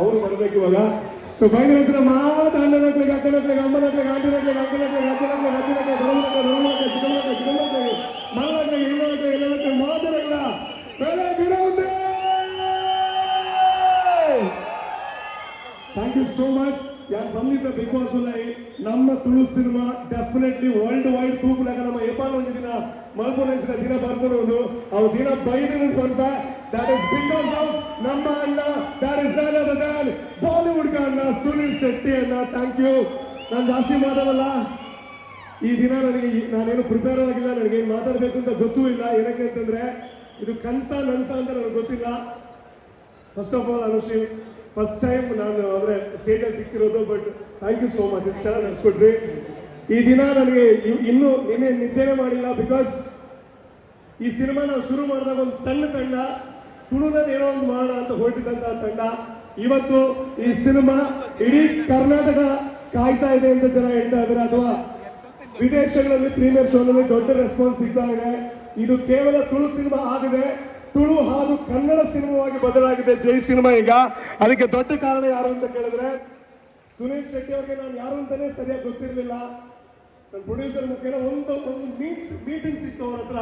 ಅವರು ಬರಬೇಕು ಇವಾಗ. ಸೊ ಬೈದ ಹತ್ರ ಮಾತು ಅಣ್ಣನಕ್ಲಿಗೆ ಹತ್ರ ಅಮ್ಮನಕ್ಲಿಗೆ ಆಂಟಿನಕ್ಲಿಗೆ ಅಂಕನಕ್ಲಿಗೆ ಹತ್ರ ಅಜ್ಜನಕ್ಲಿಗೆ ಹತ್ರ ಮಾವನ ಹತ್ರ ಚಿಕ್ಕನಕ್ಲಿಗೆ ಹತ್ರ ಎಲ್ಲ ಹತ್ರ ಥ್ಯಾಂಕ್ ಯು ಸೋ ಮಚ್ ಯಾರು ಬಂದಿದ್ದ ಬಿಗ್ ಬಾಸ್ ಅಲ್ಲಿ, ನಮ್ಮ Tulu cinema definitely world wide ತೂಗುಲಾಗ ನಮ್ಮ ಏಪಾಲ ಒಂದು ದಿನ ಮಲ್ಕೊಂಡಿದ್ದ ದಿನ ಬರ್ಕೊಂಡು ಅವ್ರ ದಿನ ಬೈದಿನ ಕೊಂಡ ದಟ್ ಇಸ್ ಬಿಕಾಸ್ ಆಫ್ ನಮ್ಮ ಅಣ್ಣ that is none other than Bollywood ಅಣ್ಣ ಸುನಿಲ್ ಶೆಟ್ಟಿ ಅನ್ನ ಥ್ಯಾಂಕ್ ಯು ನಾನು ಜಾಸ್ತಿ ಮಾತಾಡಲ್ಲ. ಈ ದಿನ ನನಗೆ ನಾನೇನು ಪ್ರಿಪೇರ್ ಆಗಿಲ್ಲ, ನನಗೆ ಏನು ಮಾತಾಡಬೇಕು ಅಂತ ಗೊತ್ತೂ ಇಲ್ಲ. ಏನಕ್ಕೆ ಅಂತಂದ್ರೆ, ಇದು ಕನ್ಸ ನನ್ಸ ಅಂತ ನನಗೆ ಗೊತ್ತಿಲ್ಲ. First of all Anushree first time ನಾನು ಅಂದ್ರೆ ಸ್ಟೇಜ್ ಅಲ್ಲಿ ಸಿಕ್ಕಿರೋದು but thank you so much ಇಷ್ಟು ಚೆನ್ನಾಗಿ ನಡೆಸ್ಕೊಟ್ರಿ. ಈ ದಿನ ನನಗೆ ಇನ್ನು ನಿನ್ನೆ ನಿದ್ದೆನೇ ಮಾಡಿಲ್ಲ ಬಿಕಾಸ್ ಈ ಸಿನಿಮಾ ನಾವು ಶುರು ಮಾಡಿದಾಗ ಒಂದು ಸಣ್ಣ ತಂಡ ತುಳುನಲ್ಲಿ ಏನೋ ಒಂದು ಮಾಡೋಣ ಅಂತ ಹೊರಟಿದ್ದಂತ ತಂಡ. ಇವತ್ತು ಈ ಸಿನಿಮಾ ಇಡೀ ಕರ್ನಾಟಕ ಕಾಯ್ತಾ ಇದೆ ಅಂತ ಜನ ಹೇಳ್ತಾ ಇದ್ದಾರೆ. ಅಥವಾ ವಿದೇಶಗಳಲ್ಲಿ ಪ್ರೀಮಿಯರ್ ಶೋನಲ್ಲಿ ದೊಡ್ಡ ರೆಸ್ಪಾನ್ಸ್ ಸಿಗ್ತಾ ಇದೆ. ಇದು ಕೇವಲ ತುಳು ಸಿನಿಮಾ ಆಗಿದೆ. ತುಳು ಹಾಗೂ ಕನ್ನಡ ಸಿನಿಮಾವಾಗಿ ಬದಲಾಗಿದೆ ಜೈ ಸಿನಿಮಾ ಈಗ. ಅದಕ್ಕೆ ದೊಡ್ಡ ಕಾರಣ ಯಾರು ಅಂತ ಕೇಳಿದ್ರೆ ಸುನೀಲ್ ಶೆಟ್ಟಿ ಅವರಿಗೆ ನಾನು ಯಾರು ಅಂತಾನೆ ಸರಿಯಾಗಿ ಗೊತ್ತಿರಲಿಲ್ಲ. ನನ್ನ ಪ್ರೊಡ್ಯೂಸರ್ ಮುಖೇನ ಒಂದು ಒಂದು ಮೀಟ್ಸ್ ಮೀಟಿಂಗ್ ಸಿಕ್ತು ಅವ್ರ ಹತ್ರ.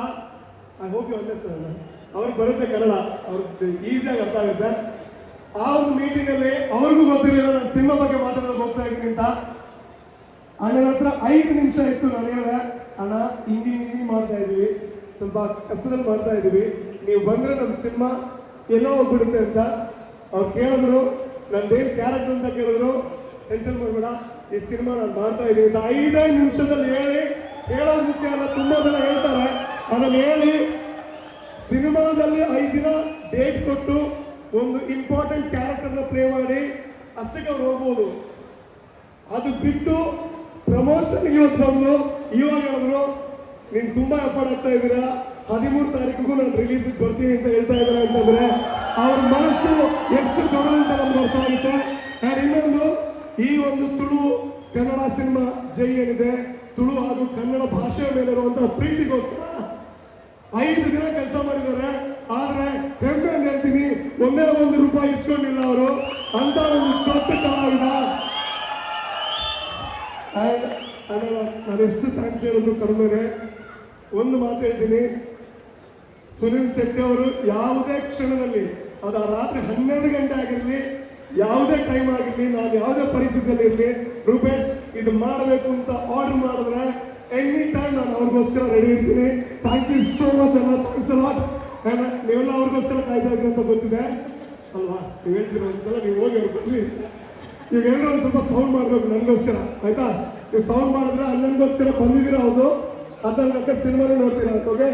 ಐ ಹೋಪ್ ಯು ಅಂಡರ್ಸ್ಟ್ಯಾಂಡ್ ಅವ್ರಿಗೆ ಬರುತ್ತೆ ಕನ್ನಡ. ಅವ್ರಿಗೆ ಈಸಿಯಾಗಿ ಅರ್ಥ ಆಗುತ್ತೆ. ಆ ಒಂದು ಮೀಟಿಂಗ್ ಅಲ್ಲಿ ಅವ್ರಿಗೂ ಗೊತ್ತಿರಲಿಲ್ಲ ನಾನು ಸಿನಿಮಾ ಬಗ್ಗೆ ಮಾತಾಡೋದು ಹೋಗ್ತಾ ಇದ್ದೀನಿ ಅಂತ. ಅಣ್ಣನ ಹತ್ರ ಐದು ನಿಮಿಷ ಇತ್ತು ನಾನು ಹೇಳಿದೆ ಅಣ್ಣ ಹಿಂಗೆ ಹಿಂಗೆ ಮಾಡ್ತಾ ಇದೀವಿ ಸ್ವಲ್ಪ ಕಷ್ಟದಲ್ಲಿ ಮಾಡ್ತಾ ಇದೀವಿ ನೀವು ಬಂದ್ರೆ ನಮ್ಮ ಸಿನಿಮಾ ಎಲ್ಲೋ ಹೋಗ್ಬಿಡುತ್ತೆ ಅಂತ ಅವ್ರು ಕೇಳಿದ್ರು. ನಂದೇನು ಕ್ಯಾರೆಕ್ಟರ್ ಅಂತ ಕೇಳಿದ್ರು. ಟೆನ್ಷನ್ ಮಾಡ್ಬೇಡ. ಈ ಸಿನಿಮಾ ನಾನು ಮಾಡ್ತಾ ಇದೀನಿ ಅಂತ ಐದೈದು ನಿಮಿಷದಲ್ಲಿ ಹೇಳಿ, ಹೇಳೋದು ಮುಖ್ಯ ಅಲ್ಲ, ತುಂಬ ಜನ ಹೇಳ್ತಾರೆ. ಅದನ್ನು ಹೇಳಿ, ಸಿನಿಮಾದಲ್ಲಿ ಐದು ದಿನ ಡೇಟ್ ಕೊಟ್ಟು ಒಂದು ಇಂಪಾರ್ಟೆಂಟ್ ಕ್ಯಾರೆಕ್ಟರ್ನ ಪ್ಲೇ ಮಾಡಿ ಅಷ್ಟಕ್ಕೆ ಹೋಗ್ಬೋದು. ಅದು ಬಿಟ್ಟು ಪ್ರಮೋಷನ್ ಇವತ್ತು ಬಂದು ಇವಾಗ ಹೇಳಿದ್ರು, ನೀನು ತುಂಬಾ ಎಫರ್ಟ್ ಆಗ್ತಾ ಇದ್ದೀರಾ, ಹದಿಮೂರು ತಾರೀಕಿಗೂ ನಾನು ರಿಲೀಸ್ ಬರ್ತೀನಿ ಅಂತ ಹೇಳ್ತಾ ಇದ್ದಾರೆ ಅಂತಂದ್ರೆ ಅವ್ರ ಮನಸ್ಸು ಎಷ್ಟು ಅಂತ ನಮ್ಗೆ ಅರ್ಥ ಆಗುತ್ತೆ. And ಇನ್ನೊಂದು, ಈ ಒಂದು ತುಳು ಕನ್ನಡ ಸಿನಿಮಾ ಜೈ ಏನಿದೆ, ತುಳು ಹಾಗೂ ಕನ್ನಡ ಭಾಷೆಯ ಮೇಲೆ ಇರುವಂತಹ ಪ್ರೀತಿಗೋಸ್ಕರ ಐದು ದಿನ ಕೆಲಸ ಮಾಡಿದ್ದಾರೆ. ಆದ್ರೆ ಹೆಮ್ಮೆ ಒಂದೇ ಒಂದು ರೂಪಾಯಿ ಇಸ್ಕೊಂಡಿಲ್ಲ ಅವರು. ಅಂತ ಒಂದು ದೊಡ್ಡ ಕಲಾವಿದ ಅಣ್ಣ, ನಾನು ಎಷ್ಟು ಥ್ಯಾಂಕ್ಸ್ ಹೇಳೋದು ಕಡಿಮೆ ಒಂದು ಮಾತು ಹೇಳ್ತೀನಿ. ಸುನಿಲ್ ಶೆಟ್ಟಿ ಅವರು ಯಾವುದೇ ಕ್ಷಣದಲ್ಲಿ ಅದು ರಾತ್ರಿ ಹನ್ನೆರಡು ಗಂಟೆ ಆಗಿರಲಿ ಯಾವುದೇ ಟೈಮ್ ಆಗಿರಲಿ ನಾನು ಯಾವುದೇ ಪರಿಸ್ಥಿತಿಯಲ್ಲಿ ಇರಲಿ ರೂಪೇಶ್ ಇದು ಮಾಡಬೇಕು ಅಂತ ಆರ್ಡರ್ ಮಾಡಿದ್ರೆ ಎನಿ ಟೈಮ್ ನಾನು ಅವ್ರಿಗೋಸ್ಕರ ರೆಡಿ ಇರ್ತೀನಿ. ಥ್ಯಾಂಕ್ ಯು ಸೋ ಮಚ್ ಅಲ್ಲ ಥ್ಯಾಂಕ್ಸ್ ಲಾಟ್ ನೀವೆಲ್ಲ ಅವ್ರಿಗೋಸ್ಕರ ಕಾಯ್ತಾ ಇದ್ರಿ ಅಂತ ಗೊತ್ತಿದೆ. ಅಲ್ವಾ? ನೀವು ಹೇಳ್ತೀರ ಒಂದ್ಸಲ ನೀವು ಹೋಗಿ ಅವ್ರು ಬನ್ನಿ. ಈಗ ಎಲ್ಲರೂ ಒಂದು ಸ್ವಲ್ಪ ಸೌಂಡ್ ಮಾಡಬೇಕು ನನಗೋಸ್ಕರ, ಆಯ್ತಾ? ನೀವು ಸೌಂಡ್ ಮಾಡಿದ್ರೆ ಅಣ್ಣನಿಗೋಸ್ಕರ ಬಂದಿದ್ದೀರಾ ಹೌದು? ಅದನ್ನ ಸಿನಿಮಾನೇ ನೋಡ್ತೀರಾ ಅಂತ ಓಕೆ